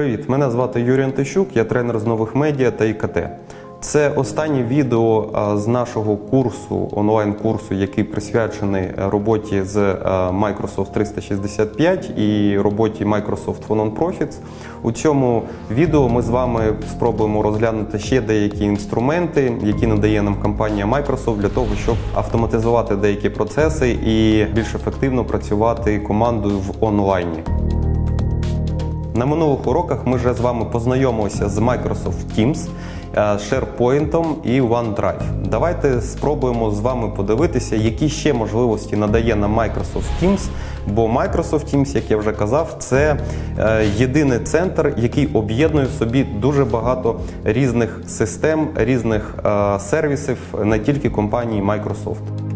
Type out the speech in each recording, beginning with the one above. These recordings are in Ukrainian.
Привіт, мене звати Юрій Антищук, я тренер з нових медіа та ІКТ. Це останнє відео з нашого курсу, онлайн-курсу, який присвячений е, роботі з е, Microsoft 365 і роботі Microsoft for Non-Profits. У цьому відео ми з вами спробуємо розглянути ще деякі інструменти, які надає нам компанія Microsoft для того, щоб автоматизувати деякі процеси і більш ефективно працювати командою в онлайні. На минулих уроках ми вже з вами познайомилися з Microsoft Teams, е, SharePoint і OneDrive. Давайте спробуємо з вами подивитися, які ще можливості надає нам Microsoft Teams. Бо Microsoft Teams, як я вже казав, це е, єдиний центр, який об'єднує в собі дуже багато різних систем, різних е, сервісів, не тільки компанії Microsoft.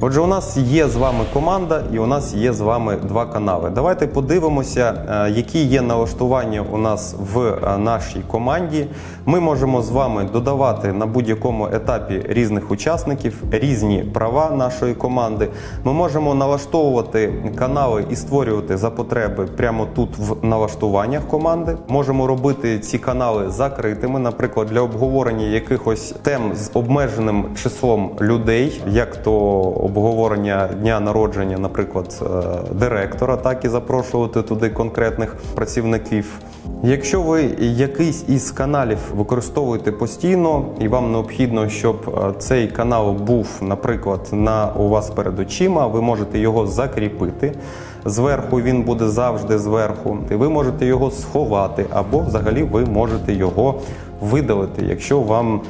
Отже, у нас є з вами команда, і у нас є з вами два канали. Давайте подивимося, е, які є налаштування у нас в е, нашій команді. Ми можемо з вами додавати на будь-якому етапі різних учасників, різні права нашої команди. Ми можемо налаштовувати канали і створювати за потреби прямо тут в налаштуваннях команди. Можемо робити ці канали закритими, наприклад, для обговорення якихось тем з обмеженим числом людей, як то обговорення дня народження, наприклад, е, директора, так і запрошувати туди конкретних працівників. Якщо ви якийсь із каналів використовуєте постійно, і вам необхідно, щоб е, цей канал був, наприклад, на у вас перед очима, ви можете його закріпити. Зверху він буде завжди зверху. І ви можете його сховати, або взагалі ви можете його видалити, якщо вам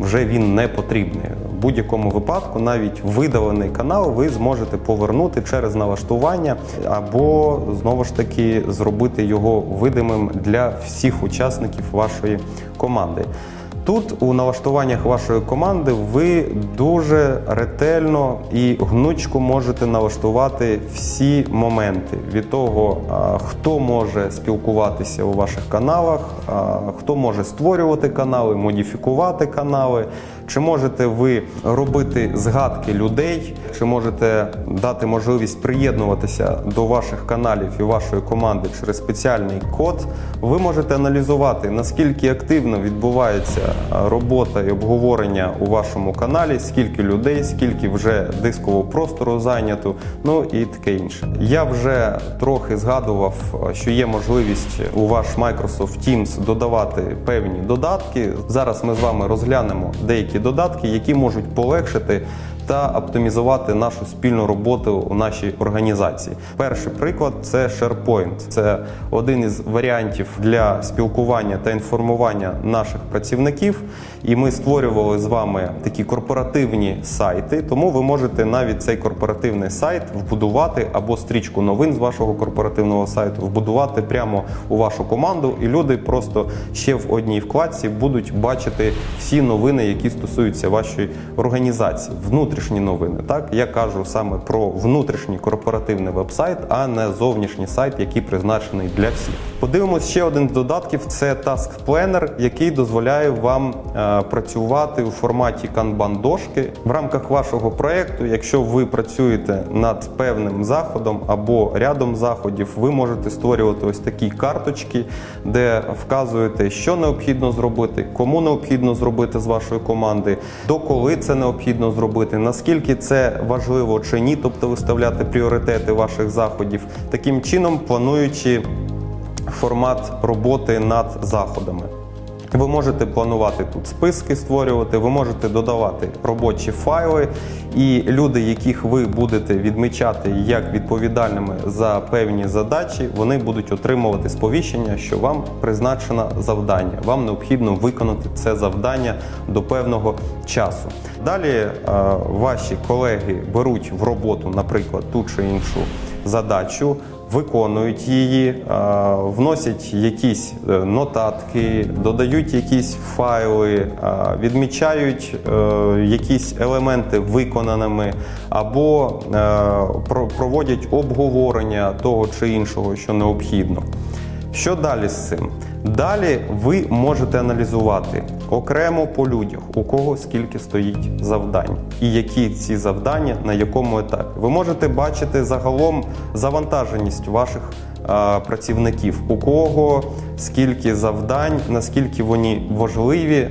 вже він не потрібний. Будь-якому випадку, навіть видалений канал, ви зможете повернути через налаштування, або знову ж таки зробити його видимим для всіх учасників вашої команди. Тут у налаштуваннях вашої команди ви дуже ретельно і гнучко можете налаштувати всі моменти від того, хто може спілкуватися у ваших каналах, хто може створювати канали, модифікувати канали. Чи можете ви робити згадки людей, чи можете дати можливість приєднуватися до ваших каналів і вашої команди через спеціальний код? Ви можете аналізувати, наскільки активно відбувається робота і обговорення у вашому каналі, скільки людей, скільки вже дискового простору зайнято, ну і таке інше. Я вже трохи згадував, що є можливість у ваш Microsoft Teams додавати певні додатки. Зараз ми з вами розглянемо деякі додатки, які можуть полегшити та оптимізувати нашу спільну роботу у нашій організації. Перший приклад це SharePoint. Це один із варіантів для спілкування та інформування наших працівників. І ми створювали з вами такі корпоративні сайти. Тому ви можете навіть цей корпоративний сайт вбудувати або стрічку новин з вашого корпоративного сайту вбудувати прямо у вашу команду, і люди просто ще в одній вкладці будуть бачити всі новини, які стосуються вашої організації. Внутрішні новини. Так я кажу саме про внутрішній корпоративний веб-сайт, а не зовнішній сайт, який призначений для всіх. Подивимось ще один з додатків: це Task Planner, який дозволяє вам е, працювати у форматі канбан дошки в рамках вашого проекту. Якщо ви працюєте над певним заходом або рядом заходів, ви можете створювати ось такі карточки, де вказуєте, що необхідно зробити, кому необхідно зробити з вашої команди, до коли це необхідно зробити, наскільки це важливо чи ні, тобто виставляти пріоритети ваших заходів, таким чином плануючи формат роботи над заходами. Ви можете планувати тут списки створювати, ви можете додавати робочі файли, і люди, яких ви будете відмічати як відповідальними за певні задачі, вони будуть отримувати сповіщення, що вам призначено завдання. Вам необхідно виконати це завдання до певного часу. Далі е, ваші колеги беруть в роботу, наприклад, ту чи іншу задачу виконують її, е, вносять якісь е, нотатки, додають якісь файли, е, відмічають якісь елементи виконаними, або проводять обговорення того чи іншого, що необхідно. Що далі з цим? Далі ви можете аналізувати окремо по людях, у кого скільки стоїть завдань, і які ці завдання на якому етапі. Ви можете бачити загалом завантаженість ваших працівників, у кого скільки завдань, наскільки вони важливі,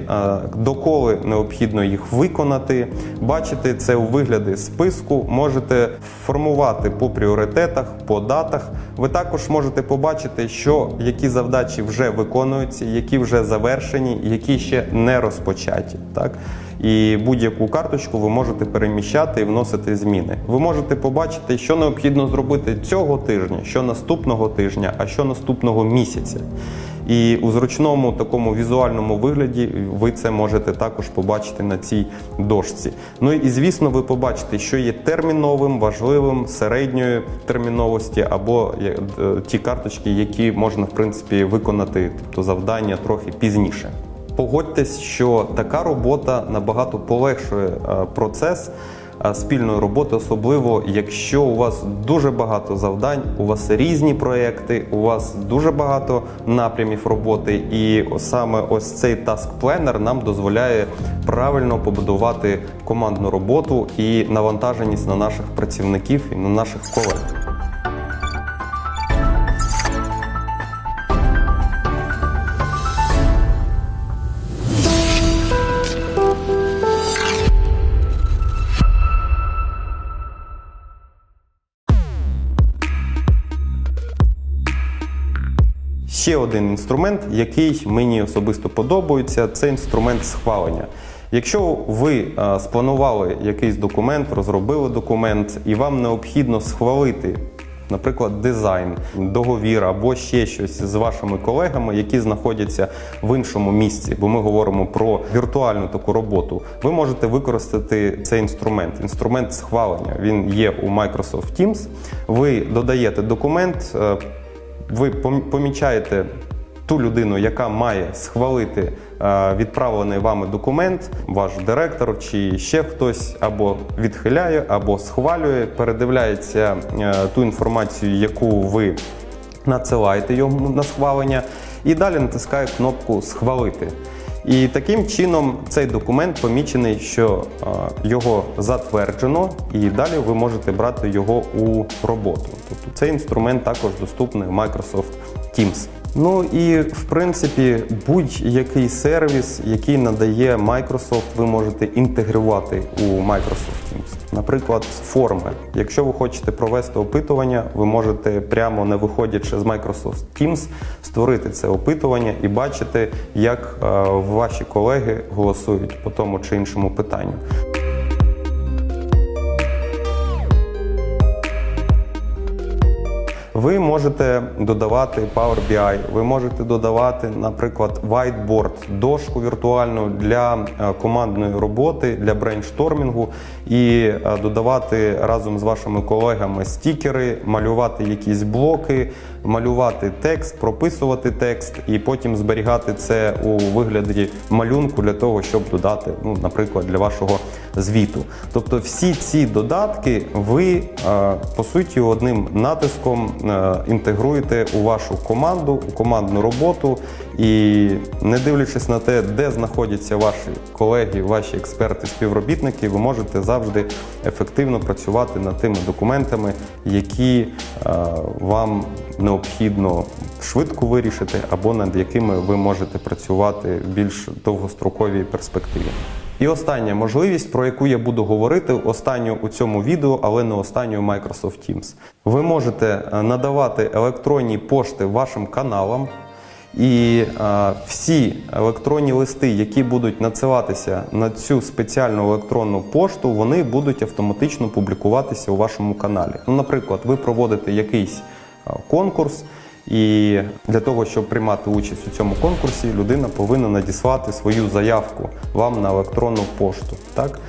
доколи необхідно їх виконати. Бачите це у вигляді списку, можете формувати по пріоритетах, по датах. Ви також можете побачити, що які завдачі вже виконуються, які вже завершені, які ще не розпочаті. Так? І будь-яку карточку ви можете переміщати і вносити зміни. Ви можете побачити, що необхідно зробити цього тижня, що наступного тижня, а що наступного місяця. І у зручному такому візуальному вигляді ви це можете також побачити на цій дошці. Ну і звісно, ви побачите, що є терміновим, важливим, середньої терміновості, або е, ті карточки, які можна в принципі виконати, тобто завдання трохи пізніше. Погодьтесь, що така робота набагато полегшує е, процес е, спільної роботи, особливо якщо у вас дуже багато завдань, у вас різні проекти, у вас дуже багато напрямів роботи, і саме ось цей task planner нам дозволяє правильно побудувати командну роботу і навантаженість на наших працівників і на наших колег. Ще один інструмент, який мені особисто подобається, це інструмент схвалення. Якщо ви е, спланували якийсь документ, розробили документ, і вам необхідно схвалити, наприклад, дизайн, договір або ще щось з вашими колегами, які знаходяться в іншому місці, бо ми говоримо про віртуальну таку роботу, ви можете використати цей інструмент. Інструмент схвалення. Він є у Microsoft Teams. Ви додаєте документ. Ви пом- помічаєте ту людину, яка має схвалити е, відправлений вами документ, ваш директор чи ще хтось або відхиляє, або схвалює, передивляється е, ту інформацію, яку ви надсилаєте йому на схвалення, і далі натискає кнопку Схвалити. І таким чином цей документ помічений, що його затверджено, і далі ви можете брати його у роботу. Тобто цей інструмент також доступний в Microsoft Teams. Ну і в принципі будь-який сервіс, який надає Microsoft, ви можете інтегрувати у Microsoft Teams. Наприклад, форми. Якщо ви хочете провести опитування, ви можете прямо не виходячи з Microsoft Teams створити це опитування і бачити, як е, ваші колеги голосують по тому чи іншому питанню. Ви можете додавати Power BI, ви можете додавати, наприклад, whiteboard, дошку віртуальну для е, командної роботи, для брейнштормінгу і е, додавати разом з вашими колегами стікери, малювати якісь блоки, малювати текст, прописувати текст і потім зберігати це у вигляді малюнку для того, щоб додати, ну, наприклад, для вашого звіту. Тобто всі ці додатки ви е, по суті одним натиском е, інтегруєте у вашу команду, у командну роботу, і не дивлячись на те, де знаходяться ваші колеги, ваші експерти, співробітники, ви можете завжди ефективно працювати над тими документами, які е, вам необхідно швидко вирішити, або над якими ви можете працювати в більш довгостроковій перспективі. І остання можливість, про яку я буду говорити, останню у цьому відео, але не останню Microsoft Teams. Ви можете е, надавати електронні пошти вашим каналам, і е, всі електронні листи, які будуть надсилатися на цю спеціальну електронну пошту, вони будуть автоматично публікуватися у вашому каналі. Ну, наприклад, ви проводите якийсь е, конкурс. І для того, щоб приймати участь у цьому конкурсі, людина повинна надіслати свою заявку вам на електронну пошту. Так?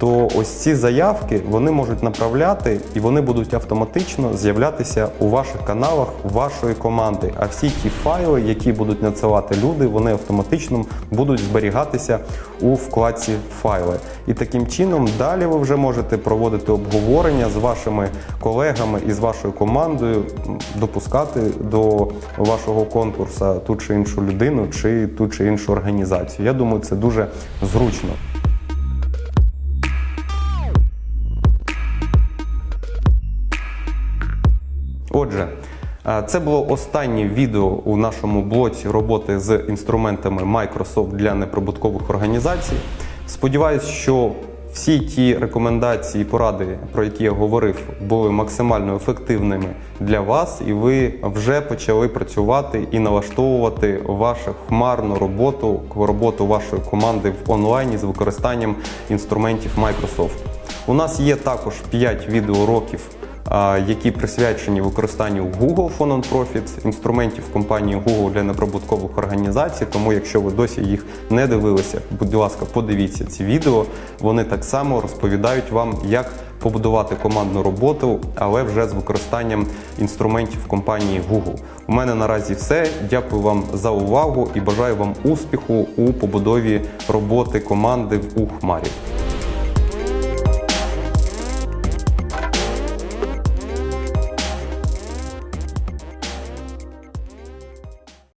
То ось ці заявки вони можуть направляти і вони будуть автоматично з'являтися у ваших каналах вашої команди. А всі ті файли, які будуть надсилати люди, вони автоматично будуть зберігатися у вкладці файли. І таким чином далі ви вже можете проводити обговорення з вашими колегами і з вашою командою, допускати до вашого конкурсу ту чи іншу людину, чи ту чи іншу організацію. Я думаю, це дуже зручно. Отже, е, це було останнє відео у нашому блоці роботи з інструментами Microsoft для неприбуткових організацій. Сподіваюсь, що всі ті рекомендації і поради, про які я говорив, були максимально ефективними для вас, і ви вже почали працювати і налаштовувати вашу хмарну роботу, роботу вашої команди в онлайні з використанням інструментів Microsoft. У нас є також 5 відеоуроків які присвячені використанню Google for Non-Profits, інструментів компанії Google для неприбуткових організацій. Тому, якщо ви досі їх не дивилися, будь ласка, подивіться ці відео. Вони так само розповідають вам, як побудувати командну роботу, але вже з використаннем інструментів компанії Google. У мене наразі все. Дякую вам за увагу і бажаю вам успіху у побудові роботи команди в Ухмарі.